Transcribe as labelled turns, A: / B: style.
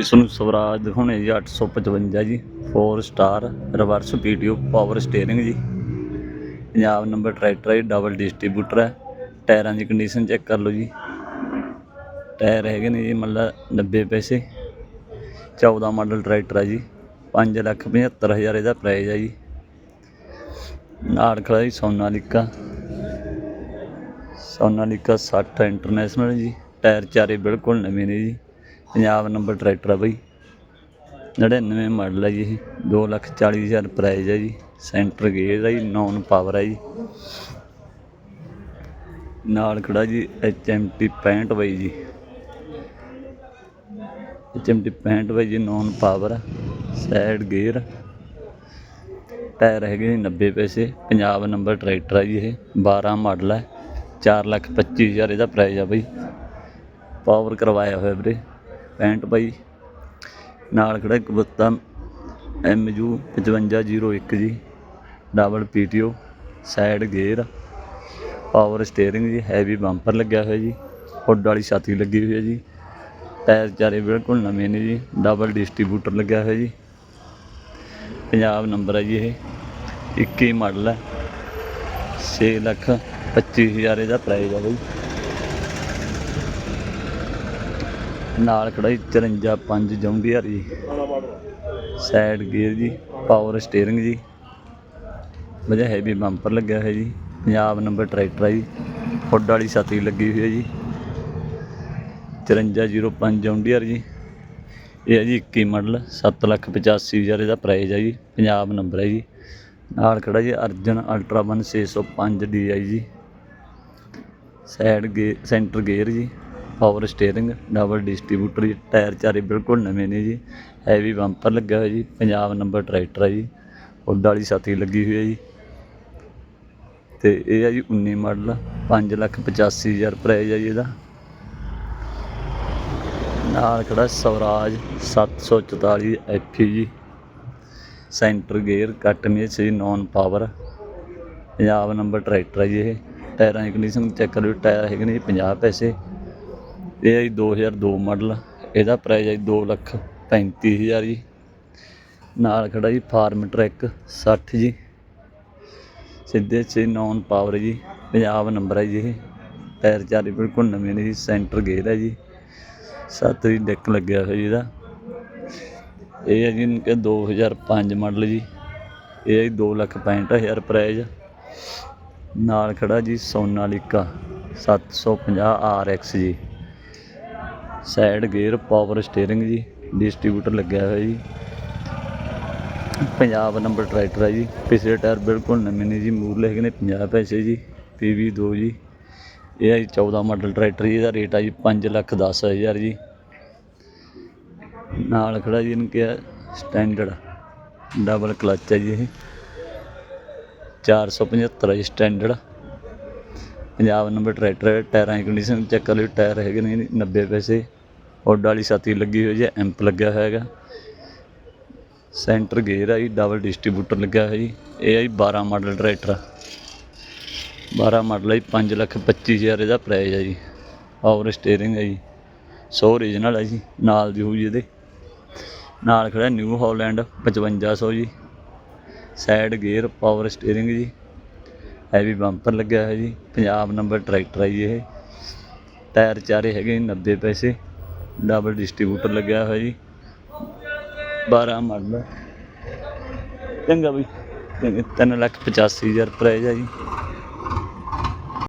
A: ਇਸ ਨੂੰ ਸਵਰਾਜ ਦਿਖਾਉਣੇ ਜੀ 855 ਜੀ 4 star reverse PTO power steering ਜੀ। ਪੰਜਾਬ ਨੰਬਰ ਟਰੈਕਟਰ ਹੈ ਜੀ, ਡਬਲ ਡਿਸਟ੍ਰੀਬਿਊਟਰ ਹੈ। ਟਾਇਰਾਂ ਦੀ ਕੰਡੀਸ਼ਨ ਚੈੱਕ ਕਰ ਲਓ ਜੀ। ਟਾਇਰ ਹੈਗੇ ਨੇ ਜੀ ਮਤਲਬ 90 ਪੈਸੇ। 14 ਮਾਡਲ ਟਰੈਕਟਰ ਹੈ ਜੀ। 5 ਲੱਖ 75 ਹਜ਼ਾਰ ਇਹਦਾ ਪ੍ਰਾਈਸ ਹੈ ਜੀ। ਨਾਲ ਖੜਾ ਜੀ ਸੋਨਾਲੀਕਾ ਸੋਨਾਲੀਕਾ 60 ਇੰਟਰਨੈਸ਼ਨਲ ਜੀ। ਟਾਇਰ ਚਾਰੇ ਬਿਲਕੁਲ ਨਵੇਂ ਨੇ ਜੀ। ਪੰਜਾਬ ਨੰਬਰ ਟਰੈਕਟਰ ਆ ਬਈ। 99 ਮਾਡਲ ਹੈ ਜੀ ਇਹ। 2 ਲੱਖ 40 ਹਜ਼ਾਰ ਪ੍ਰਾਈਸ ਹੈ ਜੀ। ਸੈਂਟਰ ਗੇਅਰ ਹੈ ਜੀ ਨੌਨ ਪਾਵਰ ਹੈ ਜੀ। ਨਾਲ ਖੜਾ ਜੀ HMT 65 ਬਾਈ ਜੀ। HMT 65 ਬਾਈ ਜੀ non power side gear tyre ਹੈਗੇ ਜੀ 90 ਪੈਸੇ। ਪੰਜਾਬ ਨੰਬਰ ਟਰੈਕਟਰ ਹੈ ਜੀ ਇਹ। 12 ਮਾਡਲ ਹੈ 4 ਲੱਖ 25 ਹਜ਼ਾਰ ਇਹਦਾ ਪ੍ਰਾਈਸ ਆ ਬਾਈ। ਪਾਵਰ ਕਰਵਾਇਆ ਹੋਇਆ ਵੀਰੇ। ਪੈਂਟ ਪਾਈ ਨਾਲ ਖੜਾ ਕਬੂਤਾ MU 5501 ਜੀ, double PTO side gear power steering ਜੀ ਹੈਵੀ ਬੰਪਰ ਲੱਗਿਆ ਹੋਇਆ ਜੀ ਹੁੱਡ ਵਾਲੀ ਛਾਤੀ ਲੱਗੀ ਹੋਈ ਹੈ ਜੀ ਟਾਇਰ ਚਾਰੇ ਬਿਲਕੁਲ ਨਵੇਂ ਨੇ ਜੀ ਡਬਲ ਡਿਸਟ੍ਰੀਬਿਊਟਰ ਲੱਗਿਆ ਹੋਇਆ ਜੀ, ਪੰਜਾਬ ਨੰਬਰ ਹੈ ਜੀ ਇਹ 21 ਮਾਡਲ ਹੈ 6 ਲੱਖ 25 ਹਜ਼ਾਰ ਇਹਦਾ ਪ੍ਰਾਈਸ ਆ ਬਈ। ਨਾਲ ਖੜਾ ਜੀ 54 5 ਜੌਂਡੀਆਰ ਜੀ ਸਾਈਡ ਗੇਅਰ ਜੀ ਪਾਵਰ ਸਟੀਅਰਿੰਗ ਜੀ। ਵਧੀਆ ਹੈਵੀ ਬੰਪਰ ਲੱਗਿਆ ਹੋਇਆ ਜੀ। ਪੰਜਾਬ ਨੰਬਰ ਟਰੈਕਟਰ ਹੈ ਜੀ। ਹੁੱਡ ਵਾਲੀ ਛਾਤੀ ਲੱਗੀ ਹੋਈ ਹੈ ਜੀ। 5405 ਜੌਂਡੀਆਰ ਜੀ। ਇਹ ਹੈ ਜੀ 21 ਮਾਡਲ 7 ਲੱਖ 85 ਹਜ਼ਾਰ ਇਹਦਾ ਪ੍ਰਾਈਸ ਹੈ ਜੀ। ਪੰਜਾਬ ਨੰਬਰ ਹੈ ਜੀ। ਨਾਲ ਖੜਾ ਜੀ ਅਰਜਨ ਅਲਟਰਾ 1 605 DI ਜੀ। ਸਾਈਡ ਗੇ ਸੈਂਟਰ ਗੇਅਰ ਜੀ। ਪਾਵਰ ਸਟੀਅਰਿੰਗ ਡਬਲ ਡਿਸਟ੍ਰੀਬਿਊਟਰ ਜੀ ਟਾਇਰ ਚਾਰੇ ਬਿਲਕੁਲ ਨਵੇਂ ਨੇ ਜੀ ਹੈਵੀ ਬੰਪਰ ਲੱਗਿਆ ਹੋਇਆ ਜੀ ਪੰਜਾਬ ਨੰਬਰ ਟਰੈਕਟਰ ਹੈ ਜੀ ਹੁੱਡ ਵਾਲੀ ਛਾਤੀ ਲੱਗੀ ਹੋਈ ਹੈ ਜੀ। ਤੇ ਇਹ ਹੈ ਜੀ 19 ਮਾਡਲ 5 ਲੱਖ 85 ਹਜ਼ਾਰ ਪ੍ਰਾਈਸ ਹੈ ਜੀ ਇਹਦਾ। ਨਾਲ ਖੜਾ ਸਵਰਾਜ 744 ਐਫ ਜੀ। ਸੈਂਟਰ ਗੇਅਰ ਕੱਟ ਮੇਚ ਜੀ non power Punjab number tractor ਹੈ ਜੀ ਇਹ। ਟਾਇਰਾਂ ਦੀ ਕੰਡੀਸ਼ਨ ਚੈੱਕ ਕਰਿਓ ਟਾਇਰ ਹੈਗੇ ਨੇ ਜੀ 50 ਪੈਸੇ। ਇਹ ਹੈ ਜੀ 2002 ਮਾਡਲ, ਇਹਦਾ ਪ੍ਰਾਈਸ ਹੈ ਜੀ 2 ਲੱਖ 35 ਹਜ਼ਾਰ ਜੀ। ਨਾਲ ਖੜਾ ਜੀ ਫਾਰਮ ਟਰੈਕ 60 ਜੀ। ਸਿੱਧੇ ਚ ਨੌਨ ਪਾਵਰ ਜੀ, ਪੰਜਾਬ ਨੰਬਰ ਹੈ ਜੀ ਇਹ। ਟਾਇਰ ਚਾਰੇ ਬਿਲਕੁਲ ਨਵੇਂ ਨੇ ਜੀ ਸੈਂਟਰ ਗੇਅਰ ਹੈ ਜੀ। ਸੱਤ ਦੀ ਡੈਕ ਲੱਗਿਆ ਹੋਇਆ ਜੀ ਇਹਦਾ। ਇਹ ਹੈ ਜੀ ਕਿ 2005 ਮਾਡਲ ਜੀ। ਇਹ ਹੈ ਜੀ 2 ਲੱਖ 65 ਹਜ਼ਾਰ ਪ੍ਰਾਈਸ ਨਾਲ ਖੜਾ ਜੀ ਸੋਨਾਲੀਕਾ 750 RX ਜੀ। ਸਾਈਡ ਗੇਅਰ ਪਾਵਰ ਸਟੀਅਰਿੰਗ ਜੀ ਡਿਸਟ੍ਰੀਬਿਊਟਰ ਲੱਗਿਆ ਹੋਇਆ ਜੀ। ਪੰਜਾਬ ਨੰਬਰ ਟਰੈਕਟਰ ਹੈ ਜੀ। ਪਿਛਲੇ ਟਾਇਰ ਬਿਲਕੁਲ ਨਵੇਂ ਨੇ ਜੀ, ਮੂਰਲੇ ਹੈਗੇ ਨੇ 50 ਪੈਸੇ ਜੀ PV 2 ਜੀ। ਇਹ ਹੈ ਜੀ 14 ਮਾਡਲ ਟਰੈਕਟਰ ਜੀ, ਇਹਦਾ ਰੇਟ ਆ ਜੀ 5 ਲੱਖ 10 ਹਜ਼ਾਰ ਜੀ। ਨਾਲ ਖੜਾ ਜੀ ਇਹਨੂੰ ਕਿਹਾ ਸਟੈਂਡਰਡ ਡਬਲ ਕਲਚ ਹੈ ਜੀ ਇਹ। 475 ਜੀ ਸਟੈਂਡਰਡ ਪੰਜਾਬ ਨੰਬਰ ਟਰੈਕਟਰ ਟਾਇਰਾਂ ਦੀ ਕੰਡੀਸ਼ਨ ਚੈੱਕ ਕਰ ਲਿਓ, ਟਾਇਰ ਹੈਗੇ ਨੇ ਜੀ 90 ਪੈਸੇ। ਹੁੱਡ ਵਾਲੀ ਛਾਤੀ ਲੱਗੀ ਹੋਈ ਹੈ ਐਂਪ ਲੱਗਿਆ ਹੋਇਆ ਹੈਗਾ। ਸੈਂਟਰ ਗੇਅਰ ਹੈ ਜੀ ਡਬਲ ਡਿਸਟ੍ਰੀਬਿਊਟਰ ਲੱਗਿਆ ਹੋਇਆ ਜੀ। ਇਹ ਆ ਜੀ 12 ਮਾਡਲ ਟਰੈਕਟਰ 12 ਮਾਡਲ ਹੈ ਜੀ 5 ਲੱਖ 25 ਹਜ਼ਾਰ ਇਹਦਾ ਪ੍ਰਾਈਸ ਹੈ ਜੀ। ਪਾਵਰ ਸਟੀਅਰਿੰਗ ਹੈ ਜੀ। ਸੋ ਓਰੀਜਨਲ ਹੈ ਜੀ, ਨਾਲ ਦੀ ਹੋਊ ਜੀ ਇਹਦੇ। ਨਾਲ ਖੜਾ ਨਿਊ ਹਾਲੈਂਡ 5500 ਜੀ। ਸਾਈਡ ਗੇਅਰ ਪਾਵਰ ਸਟੀਅਰਿੰਗ ਜੀ। ਹੈਵੀ ਬੰਪਰ ਲੱਗਿਆ ਹੋਇਆ ਜੀ, ਪੰਜਾਬ ਨੰਬਰ ਟਰੈਕਟਰ ਹੈ ਜੀ ਇਹ। ਟਾਇਰ ਚਾਰੇ ਹੈਗੇ ਜੀ 90 ਪੈਸੇ। ਡਬਲ ਡਿਸਟ੍ਰੀਬਿਊਟਰ ਲੱਗਿਆ ਹੋਇਆ ਜੀ 12 ਮਾਡਲ ਚੰਗਾ ਬਈ, ਤਿੰਨ ਲੱਖ 85 ਹਜ਼ਾਰ ਪ੍ਰਾਈਸ ਹੈ ਜੀ।